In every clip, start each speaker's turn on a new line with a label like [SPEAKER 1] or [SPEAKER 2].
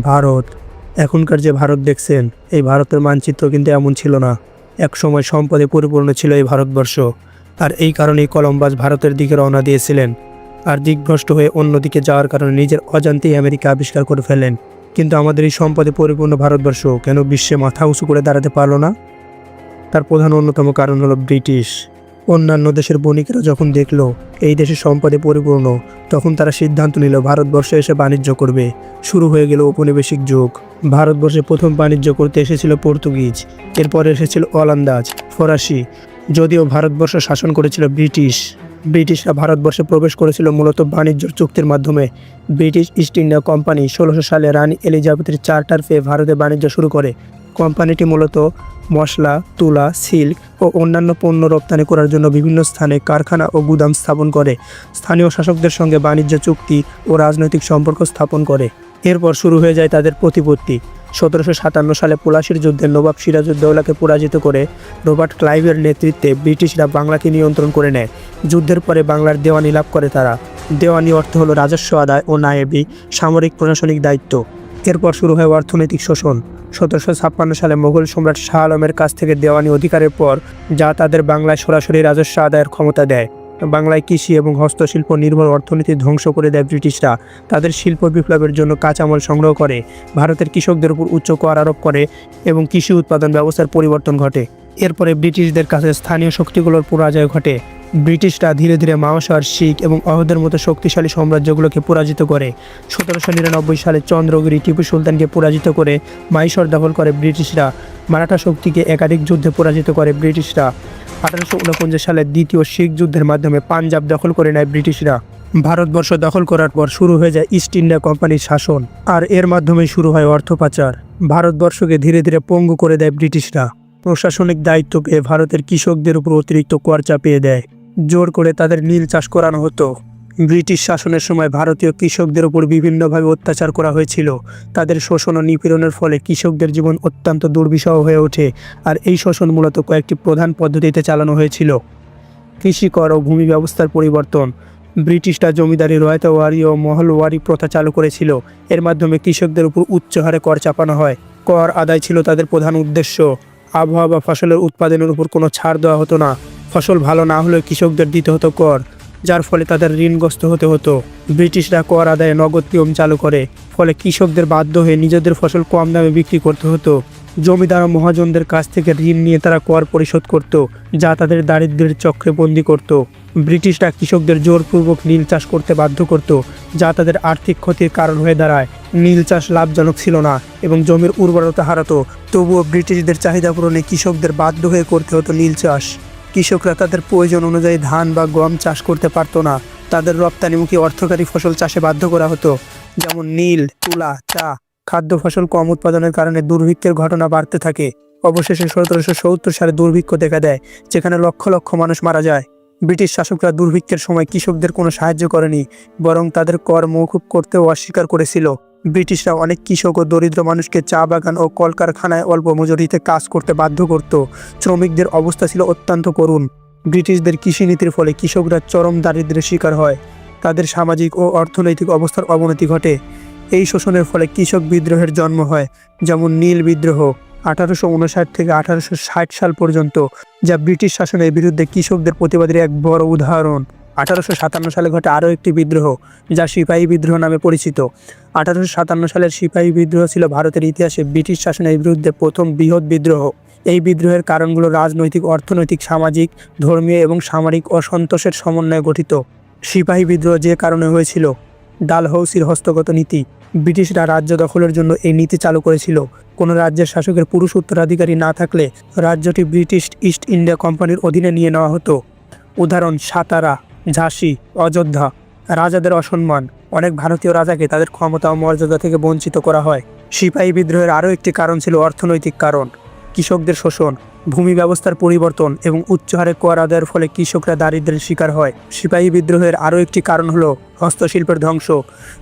[SPEAKER 1] ভারত। এখনকার যে ভারত দেখছেন, এই ভারতের মানচিত্র কিন্তু এমন ছিল না। একসময় সম্পদে পরিপূর্ণ ছিল এই ভারতবর্ষ। আর এই কারণেই কলম্বাস ভারতের দিকে রওনা দিয়েছিলেন। আর দিকভ্রষ্ট হয়ে অন্যদিকে যাওয়ার কারণে নিজের অজান্তেই আমেরিকা আবিষ্কার করে ফেলেন কিন্তু আমাদের এই সম্পদে পরিপূর্ণ ভারতবর্ষ কেন বিশ্বে মাথা উঁচু করে দাঁড়াতে পারল না? তার প্রধান অন্যতম কারণ হলো ব্রিটিশ। অন্যান্য দেশের বণিকেরা যখন দেখল এই দেশের সম্পদে পরিপূর্ণ, তখন তারা সিদ্ধান্ত নিল ভারতবর্ষে এসে বাণিজ্য করবে। শুরু হয়ে গেল ঔপনিবেশিক যুগ। ভারতবর্ষে প্রথম বাণিজ্য করতে এসেছিল পর্তুগিজ, এরপর এসেছিল ওলান্দাজ ফরাসি, যদিও ভারতবর্ষ শাসন করেছিল ব্রিটিশ। ব্রিটিশরা ভারতবর্ষে প্রবেশ করেছিল মূলত বাণিজ্য চুক্তির মাধ্যমে। ব্রিটিশ ইস্ট ইন্ডিয়া কোম্পানি ষোলোশো সালে রানী এলিজাবেথের চার্টার পেয়ে ভারতে বাণিজ্য শুরু করে। কোম্পানিটি মূলত মশলা, তুলা, সিল্ক ও অন্যান্য পণ্য রপ্তানি করার জন্য বিভিন্ন স্থানে কারখানা ও গুদাম স্থাপন করে। স্থানীয় শাসকদের সঙ্গে বাণিজ্য চুক্তি ও রাজনৈতিক সম্পর্ক স্থাপন করে। এরপর শুরু হয়ে যায় তাদের প্রতিপত্তি। সতেরোশো সাতান্ন সালে পলাশির যুদ্ধে নবাব সিরাজউদ্দৌলাকে পরাজিত করে রবার্ট ক্লাইভের নেতৃত্বে ব্রিটিশরা বাংলাকে নিয়ন্ত্রণ করে নেয়। যুদ্ধের পরে বাংলার দেওয়ানি লাভ করে তারা। দেওয়ানি অর্থ হলো রাজস্ব আদায় ও নায়েবি সামরিক প্রশাসনিক দায়িত্ব। এরপর শুরু হয় অর্থনৈতিক শোষণ। সতেরোশো ছাপ্পান্ন সালে মোগল সম্রাট শাহ আলমের কাছ থেকে দেওয়ানি অধিকারের পর যা তাদের বাংলায় সরাসরি রাজস্ব আদায়ের ক্ষমতা দেয়। বাংলায় কৃষি এবং হস্তশিল্প নির্ভর অর্থনীতি ধ্বংস করে দেয় ব্রিটিশরা। তাদের শিল্প বিপ্লবের জন্য কাঁচামাল সংগ্রহ করে, ভারতের কৃষকদের উপর উচ্চ কর আরোপ করে এবং কৃষি উৎপাদন ব্যবস্থার পরিবর্তন ঘটে। এরপরে ব্রিটিশদের কাছে স্থানীয় শক্তিগুলোর পরাজয় ঘটে। ব্রিটিশরা ধীরে ধীরে মাওসার শিখ এবং অহদের মতো শক্তিশালী সাম্রাজ্যগুলোকে পরাজিত করে। সতেরোশো নিরানব্বই সালে চন্দ্রগিরি টিপু সুলতানকে পরাজিত করে মাইসর দখল করে ব্রিটিশরা। মারাঠা শক্তিকে একাধিক যুদ্ধে পরাজিত করে ব্রিটিশরা। আঠারোশো উনপঞ্চাশ সালে দ্বিতীয় শিখ যুদ্ধের মাধ্যমে পাঞ্জাব দখল করে নেয় ব্রিটিশরা। ভারতবর্ষ দখল করার পর শুরু হয়ে যায় ইস্ট ইন্ডিয়া কোম্পানির শাসন। আর এর মাধ্যমে শুরু হয় অর্থ পাচার। ভারতবর্ষকে ধীরে ধীরে পঙ্গু করে দেয় ব্রিটিশরা। প্রশাসনিক দায়িত্ব পেয়ে ভারতের কৃষকদের উপর অতিরিক্ত কর চাপিয়ে দেয়। জোর করে তাদের নীল চাষ করানো হতো। ব্রিটিশ শাসনের সময় ভারতীয় কৃষকদের উপর বিভিন্নভাবে অত্যাচার করা হয়েছিল। তাদের শোষণ ও নিপীড়নের ফলে কৃষকদের জীবন অত্যন্ত দুর্বিষহ হয়ে ওঠে আর এই শোষণ মূলত কয়েকটি প্রধান পদ্ধতিতে চালানো হয়েছিল। কৃষিকর ও ভূমি ব্যবস্থার পরিবর্তন। ব্রিটিশরা জমিদারি, রয়তাওয়ারি ও মহলওয়ারি প্রথা চালু করেছিল। এর মাধ্যমে কৃষকদের উপর উচ্চ হারে কর চাপানো হয়। কর আদায় ছিল তাদের প্রধান উদ্দেশ্য। আবহাওয়া বা ফসলের উৎপাদনের উপর কোনো ছাড় দেওয়া হতো না। ফসল ভালো না হলে কৃষকদের দিতে হতো কর, যার ফলে তাদের ঋণগ্রস্ত হতে হতো। ব্রিটিশরা কর আদায়ে নগদ নিয়ম চালু করে, ফলে কৃষকদের বাধ্য হয়ে নিজেদের ফসল কম দামে বিক্রি করতে হতো। জমিদার ও মহাজনদের কাছ থেকে ঋণ নিয়ে তারা কর পরিশোধ করত, যা তাদের দারিদ্র্যের চক্রে বন্দি করত। ব্রিটিশরা কৃষকদের জোরপূর্বক নীল চাষ করতে বাধ্য করত, যা তাদের আর্থিক ক্ষতির কারণ হয়ে দাঁড়ায়। নীল চাষ লাভজনক ছিল না এবং জমির উর্বরতা হারাতো, তবুও ব্রিটিশদের চাহিদা পূরণে কৃষকদের বাধ্য হয়ে করতে হতো নীল চাষ। কৃষকরা তাদের প্রয়োজন অনুযায়ী ধান বা গম চাষ করতে পারতো না। তাদের রপ্তানিমুখী অর্থকারী ফসল চাষে বাধ্য করা হতো। যেমন নীল, তুলা, চা, খাদ্য ফসল কম উৎপাদনের কারণে দুর্ভিক্ষের ঘটনা বাড়তে থাকে। অবশেষে সতেরোশো সত্তর সালে দুর্ভিক্ষ দেখা দেয়, যেখানে লক্ষ লক্ষ মানুষ মারা যায়। ব্রিটিশ শাসকরা দুর্ভিক্ষের সময় কৃষকদের কোনো সাহায্য করেনি, বরং তাদের কর মৌকুব করতেও অস্বীকার করেছিল। ব্রিটিশরা অনেক কৃষক ও দরিদ্র মানুষকে চা বাগান ও কলকারখানায় অল্প মজুরিতে কাজ করতে বাধ্য করত। শ্রমিকদের অবস্থা ছিল অত্যন্ত করুণ। ব্রিটিশদের কৃষিনীতির ফলে কৃষকরা চরম দারিদ্র্যের শিকার হয়। তাদের সামাজিক ও অর্থনৈতিক অবস্থার অবনতি ঘটে। এই শোষণের ফলে কৃষক বিদ্রোহের জন্ম হয়, যেমন নীল বিদ্রোহ আঠারোশো উনষাট থেকে আঠারোশো ষাট সাল পর্যন্ত, যা ব্রিটিশ শাসনের বিরুদ্ধে কৃষকদের প্রতিবাদের এক বড় উদাহরণ। আঠারোশো সাতান্ন সালে ঘটে আরও একটি বিদ্রোহ, যা সিপাহী বিদ্রোহ নামে পরিচিত। আঠারোশো সাতান্ন সালের সিপাহী বিদ্রোহ ছিল ভারতের ইতিহাসে ব্রিটিশ শাসনের বিরুদ্ধে প্রথম বৃহৎ বিদ্রোহ। এই বিদ্রোহের কারণগুলো রাজনৈতিক, অর্থনৈতিক, সামাজিক, ধর্মীয় এবং সামরিক অসন্তোষের সমন্বয়ে গঠিত। সিপাহী বিদ্রোহ যে কারণে হয়েছিল, ডালহৌসির হস্তগত নীতি। ব্রিটিশরা রাজ্য দখলের জন্য এই নীতি চালু করেছিল। কোনো রাজ্যের শাসকের পুরুষ উত্তরাধিকারী না থাকলে রাজ্যটি ব্রিটিশ ইস্ট ইন্ডিয়া কোম্পানির অধীনে নিয়ে নেওয়া হতো। উদাহরণ, সাতারা। ঝাঁসি, অযোধ্যা, রাজাদের অসম্মান। অনেক ভারতীয় রাজাকে তাদের ক্ষমতা ও মর্যাদা থেকে বঞ্চিত করা হয়। সিপাহী বিদ্রোহের আরও একটি কারণ ছিল অর্থনৈতিক কারণ। কৃষকদের শোষণ, ভূমি ব্যবস্থার পরিবর্তন এবং উচ্চ হারে কর আদায়ের ফলে কৃষকরা দারিদ্র্যের শিকার হয়। সিপাহী বিদ্রোহের আরও একটি কারণ হলো হস্তশিল্পের ধ্বংস।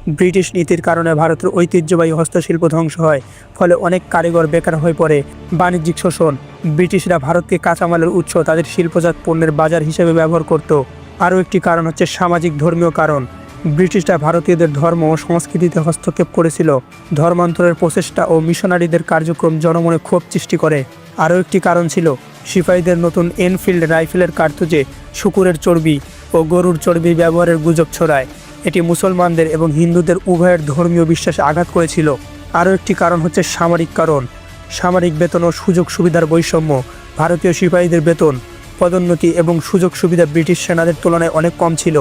[SPEAKER 1] ব্রিটিশ নীতির কারণে ভারতের ঐতিহ্যবাহী হস্তশিল্প ধ্বংস হয়, ফলে অনেক কারিগর বেকার হয়ে পড়ে। বাণিজ্যিক শোষণ, ব্রিটিশরা ভারতকে কাঁচামালের উৎস তাদের শিল্পজাত পণ্যের বাজার হিসেবে ব্যবহার করত। আরও একটি কারণ হচ্ছে সামাজিক ধর্মীয় কারণ। ব্রিটিশরা ভারতীয়দের ধর্ম ও সংস্কৃতিতে হস্তক্ষেপ করেছিল। ধর্মান্তরের প্রচেষ্টা ও মিশনারিদের কার্যক্রম জনমনে ক্ষোভ সৃষ্টি করে। আরও একটি কারণ ছিল সিপাহীদের নতুন এনফিল্ড রাইফেলের কার্তুজে শুকুরের চর্বি ও গরুর চর্বি ব্যবহারের গুজব ছড়ায়। এটি মুসলমানদের এবং হিন্দুদের উভয়ের ধর্মীয় বিশ্বাসে আঘাত করেছিল। আরও একটি কারণ হচ্ছে সামরিক কারণ। সামরিক বেতন ও সুযোগ সুবিধার বৈষম্য। ভারতীয় সিপাহীদের বেতন পদোন্নতি এবং সুযোগ সুবিধা ব্রিটিশ সেনাদের তুলনায় অনেক কম ছিল।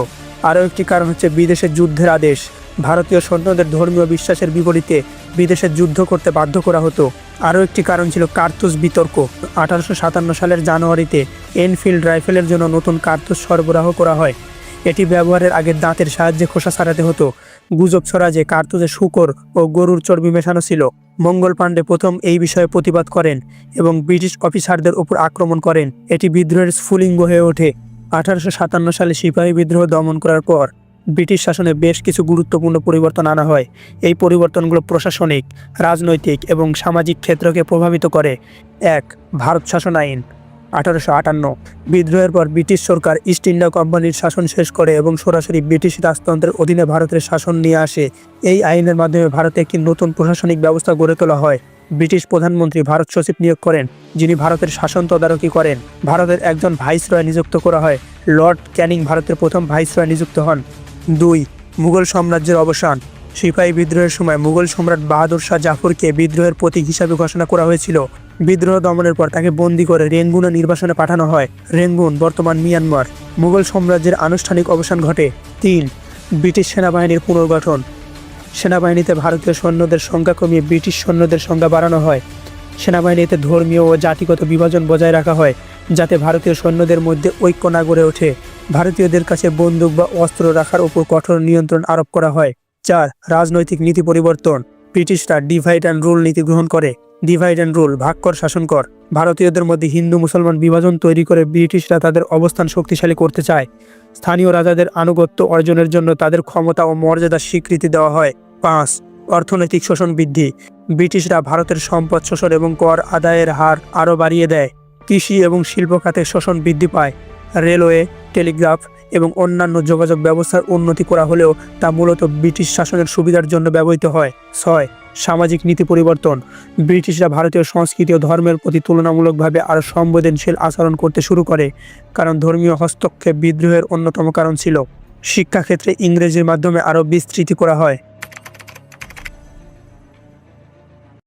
[SPEAKER 1] আরও একটি কারণ হচ্ছে বিদেশে যুদ্ধের আদেশ। ভারতীয় সৈন্যদের ধর্মীয় বিশ্বাসের বিপরীতে বিদেশে যুদ্ধ করতে বাধ্য করা হতো। আরও একটি কারণ ছিল কার্তুস বিতর্ক। আঠারোশো সাতান্ন সালের জানুয়ারিতে এনফিল্ড রাইফেলের জন্য নতুন কার্তুস সরবরাহ করা হয়। এটি ব্যবহারের আগে দাঁতের সাহায্যে খোসা ছাড়াতে হতো। গুজব ছড়া যে কার্তুজে শুকর ও গরুর চর্বি মেশানো ছিল। মঙ্গল পাণ্ডে প্রথম এই বিষয়ে প্রতিবাদ করেন এবং ব্রিটিশ অফিসারদের উপর আক্রমণ করেন। এটি বিদ্রোহের স্ফুলিঙ্গ হয়ে ওঠে। আঠারোশো সাতান্ন সালে সিপাহী বিদ্রোহ দমন করার পর ব্রিটিশ শাসনে বেশ কিছু গুরুত্বপূর্ণ পরিবর্তন আনা হয়। এই পরিবর্তনগুলো প্রশাসনিক, রাজনৈতিক এবং সামাজিক ক্ষেত্রকে প্রভাবিত করে। এক, ভারত শাসন আইন। আঠারোশো আটান্ন। বিদ্রোহের পর ব্রিটিশ সরকার ইস্ট ইন্ডিয়া কোম্পানির শাসন শেষ করে এবং সরাসরি ব্রিটিশ রাজতন্ত্রের অধীনে ভারতের শাসন নিয়ে আসে। এই আইনের মাধ্যমে ভারতে একটি নতুন প্রশাসনিক ব্যবস্থা গড়ে তোলা হয়। ব্রিটিশ প্রধানমন্ত্রী ভারত সচিব নিয়োগ করেন, যিনি ভারতের শাসন তদারকি করেন। ভারতের একজন ভাইসরয় নিযুক্ত করা হয়। লর্ড ক্যানিং ভারতের প্রথম ভাইসরয় নিযুক্ত হন। দুই, মুঘল সাম্রাজ্যের অবসান। সিপাহী বিদ্রোহের সময় মুঘল সম্রাট বাহাদুর শাহ জাফরকে বিদ্রোহের প্রতীক হিসাবে ঘোষণা করা হয়েছিল। বিদ্রোহ দমনের পর তাকে বন্দী করে রেঙ্গুনে নির্বাসনে পাঠানো হয়। রেঙ্গুন বর্তমান মিয়ানমার। মুঘল সাম্রাজ্যের আনুষ্ঠানিক অবসান ঘটে। তিন, ব্রিটিশ সেনাবাহিনীর পুনর্গঠন। সেনাবাহিনীতে ভারতীয় সৈন্যদের সংখ্যা কমিয়ে ব্রিটিশ সৈন্যদের সংখ্যা বাড়ানো হয়। সেনাবাহিনীতে ধর্মীয় ও জাতিগত বিভাজন বজায় রাখা হয়, যাতে ভারতীয় সৈন্যদের মধ্যে ঐক্য না গড়ে ওঠে। ভারতীয়দের কাছে বন্দুক বা অস্ত্র রাখার উপর কঠোর নিয়ন্ত্রণ আরোপ করা হয়। চার, রাজনৈতিক নীতি পরিবর্তন। ব্রিটিশরা ডিভাইড অ্যান্ড রুল নীতি গ্রহণ করে। ডিভাইড অ্যান্ড রুল ভাগ কর, শাসন কর। ভারতীয়দের মধ্যে হিন্দু, মুসলমান বিভাজন তৈরি করে ব্রিটিশরা তাদের অবস্থান শক্তিশালী করতে চায়। স্থানীয় রাজাদের আনুগত্য অর্জনের জন্য তাদের ক্ষমতা ও মর্যাদার স্বীকৃতি দেওয়া হয়। পাঁচ, অর্থনৈতিক শোষণ বৃদ্ধি। ব্রিটিশরা ভারতের সম্পদ শোষণ এবং কর আদায়ের হার আরও বাড়িয়ে দেয়। কৃষি এবং শিল্প খাতে শোষণ বৃদ্ধি পায়। রেলওয়ে, টেলিগ্রাফ এবং অন্যান্য যোগাযোগ ব্যবস্থার উন্নতি করা হলেও তা মূলত ব্রিটিশ শাসনের সুবিধার জন্য ব্যবহৃত হয়। ছয় সামাজিক নীতি পরিবর্তন। ব্রিটিশরা ভারতীয় সংস্কৃতি ও ধর্মের প্রতি তুলনামূলকভাবে আরও সংবেদনশীল আচরণ করতে শুরু করে, কারণ ধর্মীয় হস্তক্ষেপ বিদ্রোহের অন্যতম কারণ ছিল। শিক্ষাক্ষেত্রে ইংরেজির মাধ্যমে আরও বিস্তৃতি করা হয়।